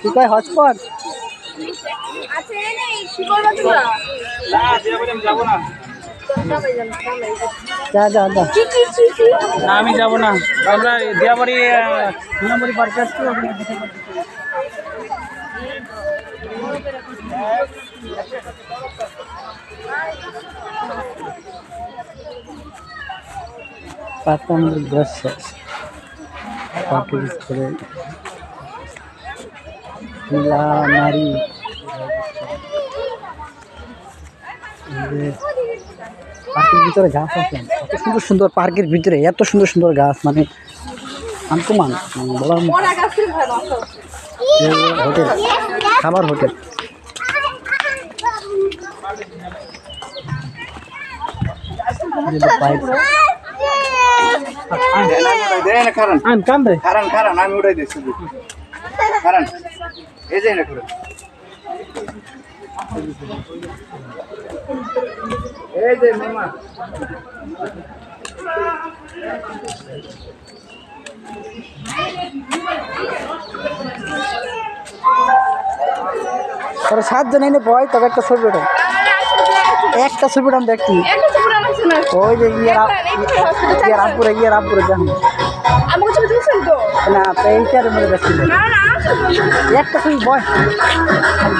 কে কয় না আমি যাব না। আমরা দিয়াবাড়ি পার্কে আসছি আমাদের গ্যাস শেষ। পার্কের করে নীলা নারী পার্কের ভিতরে গাছ আছে এত সুন্দর সুন্দর পার্কের ভিতরে এত সুন্দর সুন্দর গাছ মানে আন্তমান বলার হোটেল খাবার হোটেল। পাইপ দেন খারান আন কাম রে খারান খারান আমি উড়াই দিচ্ছি খারান এই যে না করে এই যে মামা। তোর সাতজন এনে বয় তবে একটা ছবি একটা ছবি দেখতি ওই যে ইয়ে রামপুরে ইয়ে রামপুরে যান। আমাকে ছবি তুলছেন তো না তো এইটার মধ্যে ব্যস্ত না না একটা তুই বয়। আমি